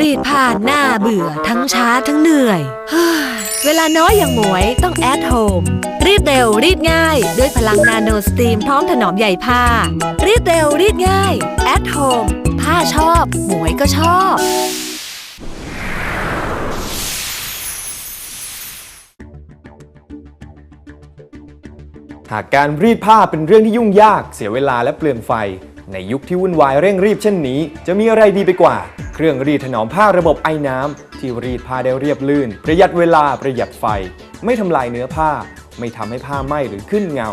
รีดผ้าหน้าเบื่อทั้งช้าทั้งเหนื่อยเฮ้ยเวลาน้อยอย่างหมวยต้องแอดโฮมรีดเร็วรีดง่าย ด้วยพลังนาโนสตรีมพร้อมถนอมใหญ่ผ้า รีดเร็วรีดง่ายแอดโฮมผ้าชอบ หมวยก็ชอบ หากการรีดผ้าเป็นเรื่องที่ยุ่งยาก เสียเวลาและเปลืองไฟ ในยุคที่วุ่นวายเร่งรีบเช่นนี้ จะมีอะไรดีไปกว่า เครื่องรีดถนอมผ้าระบบไอ้น้ำที่รีดผ้าได้เรียบลื่น ประหยัดเวลาประหยัดไฟ ไม่ทำลายเนื้อผ้า ไม่ทำให้ผ้าไหม้หรือขึ้นเงา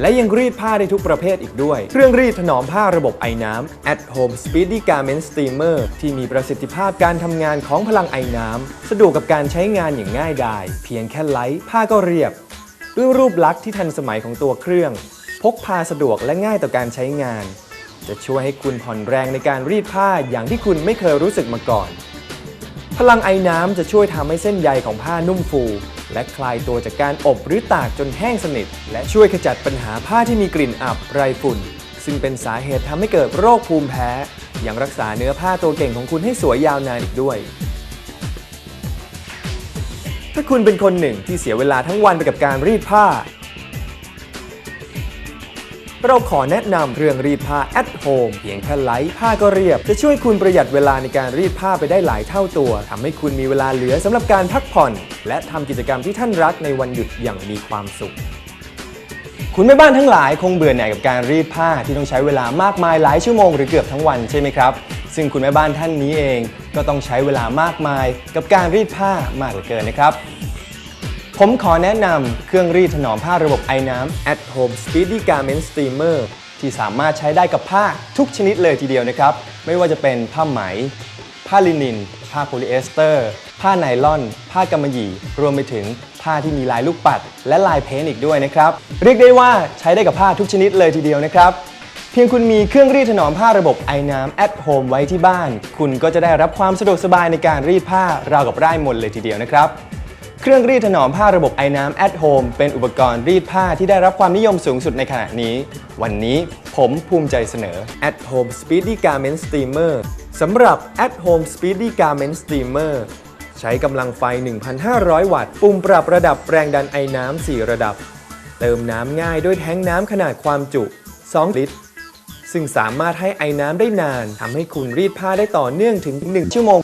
และยังรีดผ้าได้ทุกประเภทอีกด้วย เครื่องรีดถนอมผ้าระบบไอน้ำ At Home Speedy Garment Steamer ที่มีประสิทธิภาพการทำงานของพลังไอน้ำ สะดวกกับการใช้งานอย่างง่ายดาย เพียงแค่ไลท์ผ้าก็เรียบ ด้วยรูปลักษณ์ที่ทันสมัยของตัวเครื่อง พกพาสะดวกและง่ายต่อการใช้งาน จะช่วยให้คุณผ่อนแรงในการรีดผ้าอย่างที่คุณไม่เคยรู้สึกมาก่อน พลังไอน้ำจะช่วยทำให้เส้นใยของผ้านุ่มฟู และคลายตัวจากการอบหรือตากจนแห้งสนิท และช่วยขจัดปัญหาผ้าที่มีกลิ่นอับไรฝุ่น ซึ่งเป็นสาเหตุทำให้เกิดโรคภูมิแพ้ ยังรักษาเนื้อผ้าตัวเก่งของคุณให้สวยยาวนานอีกด้วย ถ้าคุณเป็นคนหนึ่งที่เสียเวลาทั้งวันไปกับการรีดผ้า เราขอแนะนำเรื่องรีดผ้า at home เพียงแค่ไลท์ผ้าก็เรียบ จะช่วยคุณประหยัดเวลาในการรีดผ้าไปได้หลายเท่าตัวทำให้คุณมีเวลาเหลือสำหรับการพักผ่อน และทำกิจกรรมที่ท่านรักในวันหยุดอย่างมีความสุข คุณแม่บ้านทั้งหลายคงเบื่อหน่ายกับการรีดผ้าที่ต้องใช้เวลามากมายหลายชั่วโมงหรือเกือบทั้งวันใช่ไหมครับ ซึ่งคุณแม่บ้านท่านนี้เองก็ต้องใช้เวลามากมายกับการรีดผ้ามากเหลือเกินนะครับ ผมขอแนะนำเครื่องรีดถนอมผ้าระบบไอ้น้ำ At Home Speedy Garment Steamer ที่สามารถใช้ได้กับผ้าทุกชนิดเลยทีเดียวนะครับ ไม่ว่าจะเป็นผ้าไหม ผ้าลินิน ผ้าโพลีเอสเตอร์ ผ้าไนล่อน ผ้ากำมะหยี่ รวมไปถึงผ้าที่มีลายลูกปัด และลายเพ้นท์อีกด้วยนะครับ เรียกได้ว่าใช้ได้กับผ้าทุกชนิดเลยทีเดียวนะครับเพียงคุณมีเครื่องรีดถนอมผ้าระบบไอ้น้ำ at home ไว้ที่บ้าน คุณก็จะได้รับความสะดวกสบายในการรีดผ้าราวกับไร่มนเลยทีเดียวนะครับ เครื่องรีดถนอมผ้าระบบไอ้น้ำ at home เป็นอุปกรณ์รีดผ้าที่ได้รับความนิยมสูงสุดในขณะนี้ วันนี้ผมภูมิใจเสนอ at home speedy garment steamer สำหรับ at home speedy garment steamer ใช้กำลังไฟ 1,500 วัตต์ ปุ่มปรับระดับแรงดันไอ้น้ำ 4 ระดับ เติมน้ำง่ายด้วยแท้งน้ำขนาดความจุ 2 ลิตร ซึ่งสามารถให้ไอ้น้ำได้นานทำให้คุณรีดผ้าได้ต่อเนื่องถึง 1 ชั่วโมง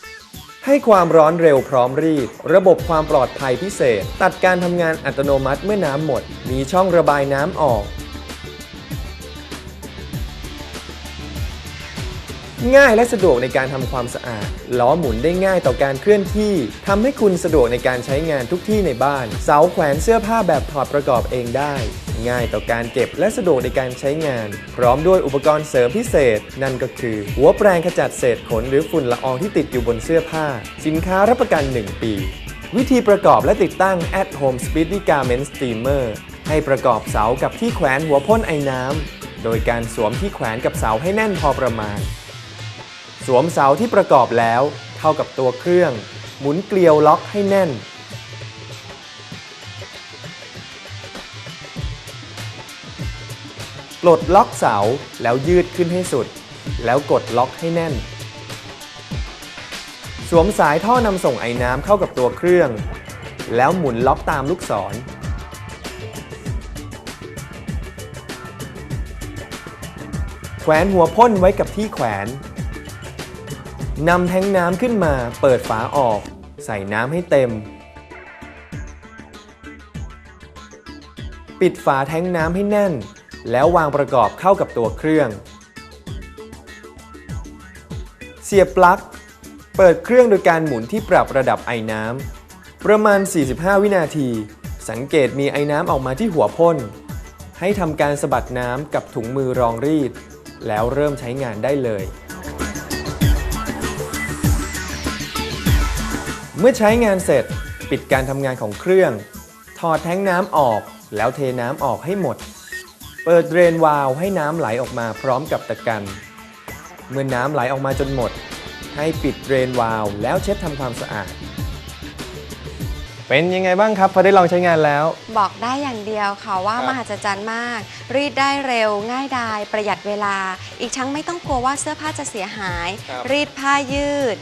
ให้ความร้อนเร็วพร้อมรีด ระบบความปลอดภัยพิเศษ ตัดการทำงานอัตโนมัติเมื่อน้ำหมด มีช่องระบายน้ำออก ง่ายและสะดวกในการทำความสะอาด ล้อหมุนได้ง่ายต่อการเคลื่อนที่ทำให้คุณสะดวกในการใช้งานทุกที่ในบ้าน เสาแขวนเสื้อผ้าแบบถอดประกอบเองได้ ง่ายต่อการเก็บและสะดวกในการใช้งาน พร้อมด้วยอุปกรณ์เสริมพิเศษ นั่นก็คือ หัวแปรงขจัดเศษขนหรือฝุ่นละอองที่ติดอยู่บนเสื้อผ้า สินค้ารับประกัน 1 ปี วิธีประกอบและติดตั้ง at home speedy garment steamer ให้ประกอบเสากับที่แขวนหัวพ่นไอ้น้ำโดยการสวมที่แขวนกับเสาให้แน่นพอประมาณ สวมเสาที่ประกอบแล้วเข้ากับตัวเครื่อง หมุนเกลียวล็อกให้แน่น ปลดล็อกเสาแล้วยืดขึ้นให้สุด แล้วกดล็อกให้แน่น สวมสายท่อนำส่งไอ้น้ำเข้ากับตัวเครื่อง แล้วหมุนล็อกตามลูกศรแขวนหัวพ่นไว้กับที่แขวน นำแทงน้ำขึ้นมาเปิดฝาออก ใส่น้ำให้เต็ม ปิดฝาแทงน้ำให้แน่น แล้ววางประกอบเข้ากับตัวเครื่อง เสียบปลั๊ก เปิดเครื่องโดยการหมุนที่ปรับระดับไอ้น้ำประมาณ 45 วินาที สังเกตมีไอ้น้ำออกมาที่หัวพ่น ให้ทำการสะบัดน้ำกับถุงมือรองรีด แล้วเริ่มใช้งานได้เลย เมื่อใช้งานเสร็จปิดการทำงานของเครื่อง ถอดแท้งน้ำออกแล้วเทน้ำออกให้หมด เปิดเดรนวาล์วให้น้ำไหลออกมาพร้อมกับตะกัน เมื่อน้ำไหลออกมาจนหมด ให้ปิดเดรนวาล์วแล้วเช็ดทำความสะอาด เป็นยังไงบ้างครับพอได้ลองใช้งานแล้ว บอกได้อย่างเดียวค่ะว่าครับ มหัศจรรย์มาก รีดได้เร็ว ง่ายดาย ประหยัดเวลา อีกทั้งไม่ต้องกลัวว่าเสื้อผ้าจะเสียหายรีดผ้ายืด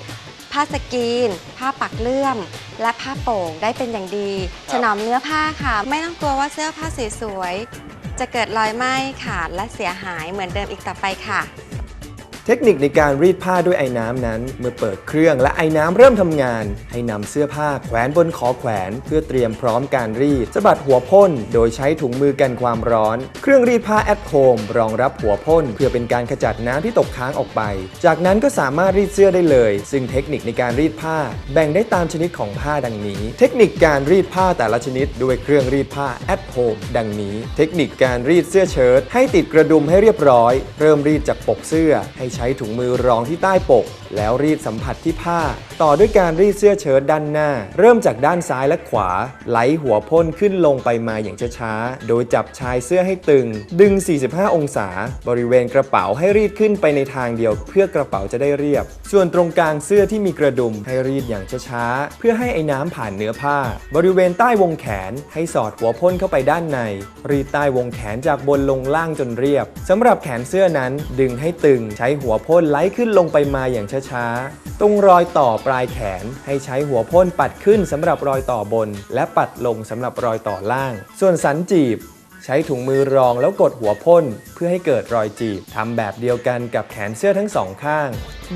ผ้าสกรีน ผ้าปักเลื่อม และผ้าโป่งได้เป็นอย่างดี ถนอมเนื้อผ้าค่ะ ไม่ต้องกลัวว่าเสื้อผ้าสวยๆจะเกิดรอยไหม้ขาดและเสียหายเหมือนเดิมอีกต่อไปค่ะ เทคนิคในการรีดผ้าด้วยไอ้น้ำนั้น เมื่อเปิดเครื่องและไอ้น้ำเริ่มทำงาน ให้นำเสื้อผ้าแขวนบนขอแขวน เพื่อเตรียมพร้อมการรีดสะบัดหัวพ่น โดยใช้ถุงมือกันความร้อน เครื่องรีดผ้าแอทโฮมรองรับหัวพ่น เพื่อเป็นการขจัดน้ำที่ตกค้างออกไป จากนั้นก็สามารถรีดเสื้อได้เลย ซึ่งเทคนิคในการรีดผ้า แบ่งได้ตามชนิดของผ้าดังนี้ เทคนิคการรีดผ้าแต่ละชนิด ด้วยเครื่องรีดผ้าแอทโฮมดังนี้ เทคนิคการรีดเสื้อเชิ้ตให้ติดกระดุมให้เรียบร้อย เริ่มรีดจากปกเสื้อให้ใช้ถุงมือรองที่ใต้ปก แล้วรีดสัมผัสที่ผ้าต่อด้วยการรีดเสื้อเชิ้ตด้านหน้า เริ่มจากด้านซ้ายและขวา ไหลหัวพ่นขึ้นลงไปมาอย่างช้าๆ โดยจับชายเสื้อให้ตึง ดึง 45 องศา บริเวณกระเป๋าให้รีดขึ้นไปในทางเดียว เพื่อกระเป๋าจะได้เรียบ ส่วนตรงกลางเสื้อที่มีกระดุมให้รีดอย่างช้าๆ เพื่อให้ไอ้น้ำผ่านเนื้อผ้า บริเวณใต้วงแขนให้สอดหัวพ่นเข้าไปด้านใน รีดใต้วงแขนจากบนลงล่างจนเรียบสำหรับแขนเสื้อนั้นดึงให้ตึงใช้หัวพ่นไล่ขึ้นลงไปมาอย่างช้าๆ ตรงรอยต่อปลายแขน ให้ใช้หัวพ่นปัดขึ้นสำหรับรอยต่อบน และปัดลงสำหรับรอยต่อล่าง ส่วนสันจีบ ใช้ถุงมือรองแล้วกดหัวพ่นเพื่อให้เกิดรอยจีบทำแบบเดียวกันกับแขนเสื้อทั้งสองข้าง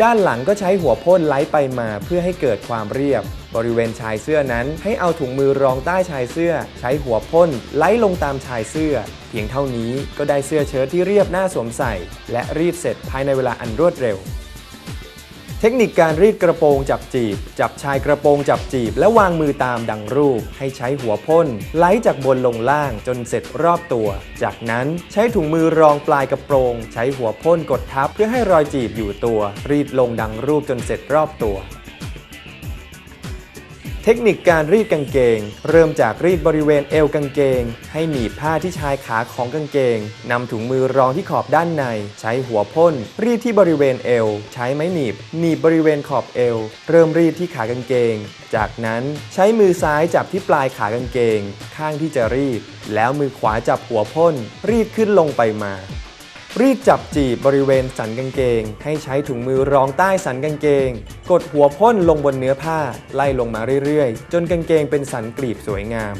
ด้านหลังก็ใช้หัวพ่นไล่ไปมาเพื่อให้เกิดความเรียบบริเวณชายเสื้อนั้นให้เอาถุงมือรองใต้ชายเสื้อ ใช้หัวพ่นไล่ลงตามชายเสื้อ เพียงเท่านี้ก็ได้เสื้อเชิ้ตที่เรียบหน้าสวมใส่ และรีดเสร็จภายในเวลาอันรวดเร็ว เทคนิคการรีดกระโปรงจับจีบ จับชายกระโปรงจับจีบ และวางมือตามดังรูป ให้ใช้หัวพ่นไล่จากบนลงล่างจนเสร็จรอบตัว จากนั้นใช้ถุงมือรองปลายกระโปรง ใช้หัวพ่นกดทับเพื่อให้รอยจีบอยู่ตัว รีดลงดังรูปจนเสร็จรอบตัว เทคนิคการรีดกางเกง เริ่มจากรีดบริเวณเอวกางเกง ให้หนีบผ้าที่ชายขาของกางเกงนำถุงมือรองที่ขอบด้านใน ใช้หัวพ่น รีดที่บริเวณเอว ใช้ไม้หนีบ หนีบบริเวณขอบเอว เริ่มรีดที่ขากางเกง จากนั้นใช้มือซ้ายจับที่ปลายขากางเกง ข้างที่จะรีด แล้วมือขวาจับหัวพ่น รีดขึ้นลงไปมา รีดจับจีบบริเวณสันกางเกง ให้ใช้ถุงมือรองใต้สันกางเกง กดหัวพ่นลงบนเนื้อผ้า ไล่ลงมาเรื่อยๆ จนกางเกงเป็นสันกรีบสวยงาม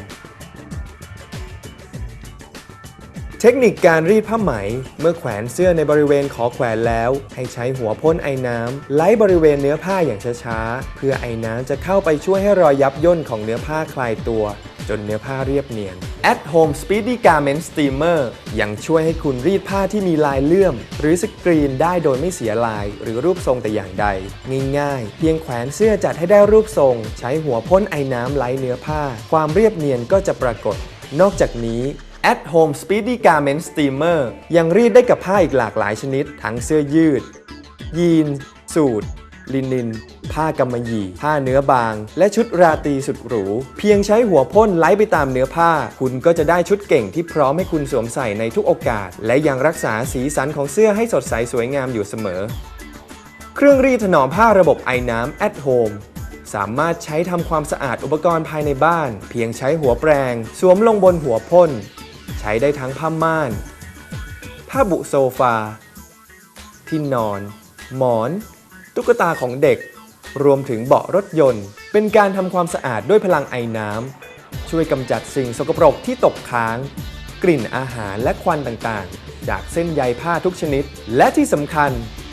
เทคนิคการรีดผ้าไหม เมื่อแขวนเสื้อในบริเวณขอแขวนแล้ว ให้ใช้หัวพ่นไอ้น้ำไล่บริเวณเนื้อผ้าอย่างช้าๆ เพื่อไอ้น้ำจะเข้าไปช่วยให้รอยยับย่นของเนื้อผ้าคลายตัว จนเนื้อผ้าเรียบเนียน At Home Speedy Garment Steamer ยังช่วยให้คุณรีดผ้าที่มีลายเลื่อม หรือสกรีนได้โดยไม่เสียลาย หรือรูปทรงแต่อย่างใด ง่ายๆ เพียงแขวนเสื้อจัดให้ได้รูปทรง ใช้หัวพ่นไอ้น้ำไล่เนื้อผ้า ความเรียบเนียนก็จะปรากฏ นอกจากนี้ At Home Speedy Garment Steamer ยังรีดได้กับผ้าอีกหลากหลายชนิด ทั้งเสื้อยืด ยีนสูท ลินิน ผ้ากำมะหยี่ ผ้าเนื้อบาง และชุดราตรีสุดหรู เพียงใช้หัวพ่นไล่ไปตามเนื้อผ้า คุณก็จะได้ชุดเก่งที่พร้อมให้คุณสวมใส่ในทุกโอกาส และยังรักษาสีสันของเสื้อให้สดใสสวยงามอยู่เสมอ เครื่องรีดถนอมผ้าระบบไอ้น้ำ at home สามารถใช้ทำความสะอาดอุปกรณ์ภายในบ้าน เพียงใช้หัวแปรงสวมลงบนหัวพ่น ใช้ได้ทั้งผ้าม่าน ผ้าบุโซฟา ที่นอน หมอน ตุ๊กตาของเด็ก รวมถึงเบาะรถยนต์ เป็นการทำความสะอาดด้วยพลังไอน้ำช่วยกำจัดสิ่งสกปรกที่ตกค้าง กลิ่นอาหารและควันต่างๆ จากเส้นใยผ้าทุกชนิด และที่สำคัญ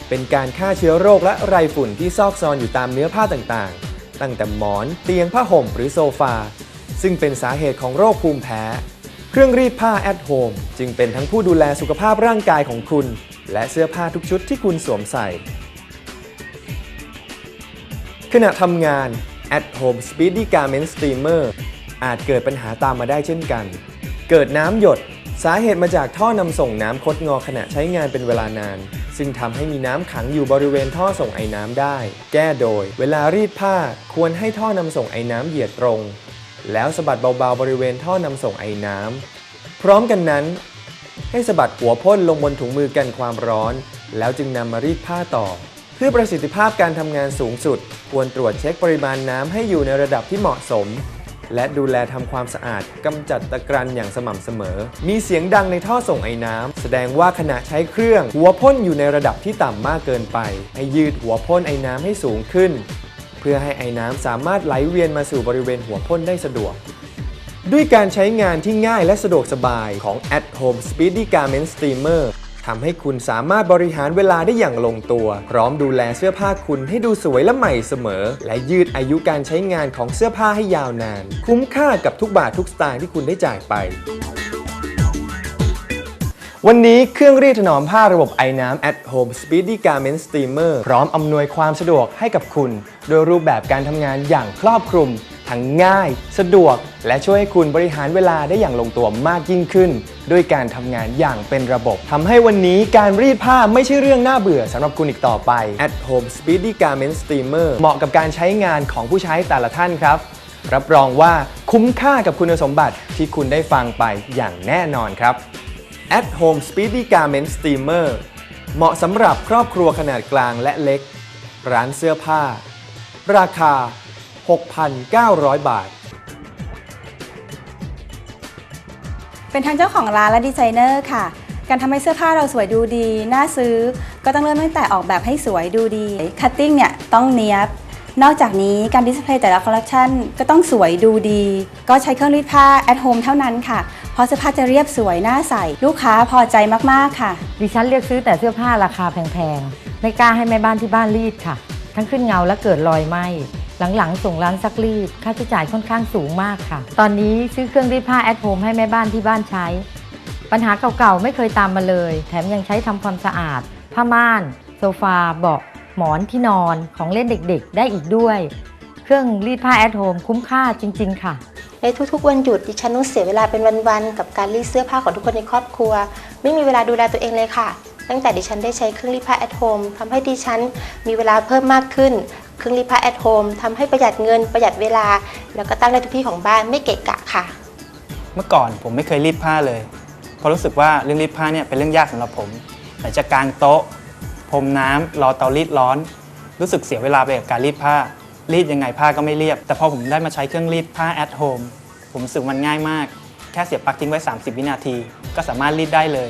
เป็นการฆ่าเชื้อโรคและไรฝุ่นที่ซอกซอนอยู่ตามเนื้อผ้าต่างๆ ตั้งแต่หมอนเตียงผ้าห่มหรือโซฟา ซึ่งเป็นสาเหตุของโรคภูมิแพ้ เครื่องรีดผ้า at home จึงเป็นทั้งผู้ดูแลสุขภาพร่างกายของคุณ และเสื้อผ้าทุกชุดที่คุณสวมใส่ ขณะทำงาน at home speedy garment steamer อาจเกิดปัญหาตามมาได้เช่นกัน เกิดน้ำหยด สาเหตุมาจากท่อนำส่งน้ำคดงอขณะใช้งานเป็นเวลานาน ซึ่งทำให้มีน้ำขังอยู่บริเวณท่อส่งไอ้น้ำได้ แก้โดย เวลารีดผ้าควรให้ท่อนำส่งไอ้น้ำเหยียดตรง แล้วสะบัดเบาๆบริเวณท่อนำส่งไอ้น้ำพร้อมกันนั้น ให้สะบัดหัวพ่นลงบนถุงมือกันความร้อน แล้วจึงนำมารีดผ้าต่อ เพื่อประสิทธิภาพการทำงานสูงสุด ควรตรวจเช็คปริมาณน้ำให้อยู่ในระดับที่เหมาะสม และดูแลทำความสะอาดกำจัดตะกรันอย่างสม่ำเสมอ มีเสียงดังในท่อส่งไอ้น้ำแสดงว่าขณะใช้เครื่อง หัวพ่นอยู่ในระดับที่ต่ำมากเกินไป ให้ยืดหัวพ่นไอ้น้ำให้สูงขึ้น เพื่อให้ไอ้น้ำสามารถไหลเวียนมาสู่บริเวณหัวพ่นได้สะดวกด้วยการใช้งานที่ง่ายและสะดวกสบายของ At Home Speedy Garment Steamer ทำให้คุณสามารถบริหารเวลาได้อย่างลงตัว พร้อมดูแลเสื้อผ้าคุณให้ดูสวยและใหม่เสมอ และยืดอายุการใช้งานของเสื้อผ้าให้ยาวนาน คุ้มค่ากับทุกบาททุกสตางค์ที่คุณได้จ่ายไป วันนี้เครื่องรีดถนอมผ้าระบบไอ้น้ำ at home speedy garment steamer พร้อมอำนวยความสะดวกให้กับคุณ โดยรูปแบบการทำงานอย่างครอบคลุม ทั้งง่าย สะดวก และช่วยให้คุณบริหารเวลาได้อย่างลงตัวมากยิ่งขึ้น ด้วยการทำงานอย่างเป็นระบบทำให้วันนี้การรีดผ้าไม่ใช่เรื่องน่าเบื่อสำหรับคุณอีกต่อไป at home speedy garment steamer เหมาะกับการใช้งานของผู้ใช้แต่ละท่านครับ รับรองว่าคุ้มค่ากับคุณสมบัติที่คุณได้ฟังไปอย่างแน่นอนครับ At Home Speedy Garment Steamer เหมาะสำหรับครอบครัวขนาดกลางและเล็ก ร้านเสื้อผ้า ราคา 6,900 บาท เป็นทั้งเจ้าของร้านและดีไซเนอร์ค่ะ การทำให้เสื้อผ้าเราสวยดูดี น่าซื้อ ก็ต้องเริ่มตั้งแต่ออกแบบให้สวยดูดี คัตติ้งเนี่ยต้องเนี้ยบ นอกจากนี้การดิสเพลย์แต่ละคอลเลคชันก็ต้องสวยดูดี ก็ใช้เครื่องรีดผ้า at home เท่านั้นค่ะ เพราะเสื้อผ้าจะเรียบสวยน่าใส่ลูกค้าพอใจมากๆค่ะ ดิฉันเลือกซื้อแต่เสื้อผ้าราคาแพงๆ ไม่กล้าให้แม่บ้านที่บ้านรีดค่ะ ทั้งขึ้นเงาและเกิดรอยไหม้ หลังๆ ส่งร้านซักรีดค่าใช้จ่ายค่อนข้างสูงมากค่ะ ตอนนี้ซื้อเครื่องรีดผ้าแอ h โฮมให้แม่บ้านที่บ้านใช้ ปัญหาเก่าๆ ไม่เคยตามมาเลย แถมยังใช้ทำความสะอาด ผ้าม่าน โซฟา เบาะ หมอนที่นอนของเล่นเด็กๆ ได้อีกด้วย เครื่องรีดผ้าแอ h โฮมคุ้มค่าจริง ๆ ค่ะ ในทุกๆ วันหยุดดิฉันต้องเสียเวลาเป็นวันๆ กับการรีดเสื้อผ้าของทุกคนในครอบครัว ไม่มีเวลาดูแลตัวเองเลยค่ะตั้งแต่ดิฉันได้ใช้เครื่องรีดผ้า at home ทำให้ดิฉันมีเวลาเพิ่มมากขึ้น เครื่องรีดผ้า at home ทำให้ประหยัดเงินประหยัดเวลา แล้วก็ตั้งได้ทุกที่ของบ้านไม่เกะกะค่ะ เมื่อก่อนผมไม่เคยรีดผ้าเลย เพราะรู้สึกว่าเรื่องรีดผ้าเนี่ยเป็นเรื่องยากสำหรับผมไหนจะกางโต๊ะพรมน้ำรอเตารีดร้อน รู้สึกเสียเวลาไปกับการรีดผ้า รีดยังไงผ้าก็ไม่เรียบ แต่พอผมได้มาใช้เครื่องรีดผ้า at home ผมรู้สึกมันง่ายมาก แค่เสียบปลั๊กทิ้งไว้ 30 วินาที ก็สามารถรีดได้เลย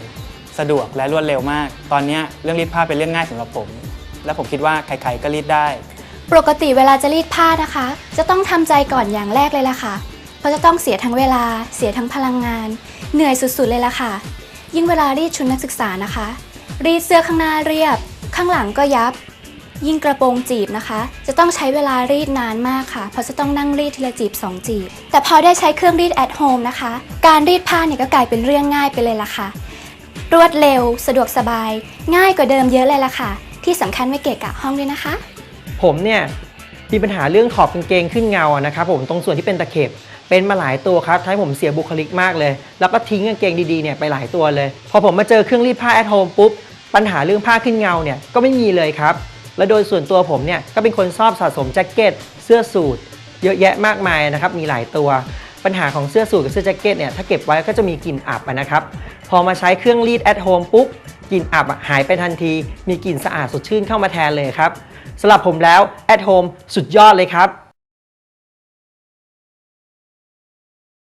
สะดวกและรวดเร็วมาก ตอนเนี้ยเรื่องรีดผ้าเป็นเรื่องง่ายสำหรับผม และผมคิดว่าใครๆก็รีดได้ ปกติเวลาจะรีดผ้านะคะ จะต้องทำใจก่อนอย่างแรกเลยล่ะค่ะ เพราะจะต้องเสียทั้งเวลา เสียทั้งพลังงาน เหนื่อยสุดๆเลยล่ะค่ะ ยิ่งเวลารีดชุดนักศึกษานะคะ รีดเสื้อข้างหน้าเรียบ ข้างหลังก็ยับ ยิ่งกระโปรงจีบนะคะ จะต้องใช้เวลารีดนานมากค่ะ เพราะจะต้องนั่งรีดทีละจีบ 2 จีบ แต่พอได้ใช้เครื่องรีด at home นะคะ การรีดผ้าเนี่ยก็กลายเป็นเรื่องง่ายไปเลยล่ะค่ะ รวดเร็ว สะดวกสบาย ง่ายกว่าเดิมเยอะเลยล่ะค่ะ ที่สำคัญไม่เกะกะห้องด้วยนะคะ ผมเนี่ยมีปัญหาเรื่องขอบกางเกงขึ้นเงาอะนะครับผมตรงส่วนที่เป็นตะเข็บเป็นมาหลายตัวครับทำให้ผมเสียบุคลิกมากเลย แล้วก็ทิ้งกางเกงดีๆเนี่ยไปหลายตัวเลย พอผมมาเจอเครื่องรีดผ้า at home ปุ๊บปัญหาเรื่องผ้าขึ้นเงาเนี่ยก็ไม่มีเลยครับ และโดยส่วนตัวผมเนี่ยก็เป็นคนชอบสะสมแจ็คเก็ตเสื้อสูทเยอะแยะมากมายนะครับมีหลายตัว ปัญหาของเสื้อสูทกับเสื้อแจ็คเก็ตเนี่ยถ้าเก็บไว้ก็จะมีกลิ่นอับนะครับพอมาใช้เครื่องรีด at home ปุ๊บกลิ่นอับหายไปทันที มีกลิ่นสะอาดสดชื่นเข้ามาแทนเลยครับ สำหรับผมแล้ว at home สุดยอดเลยครับ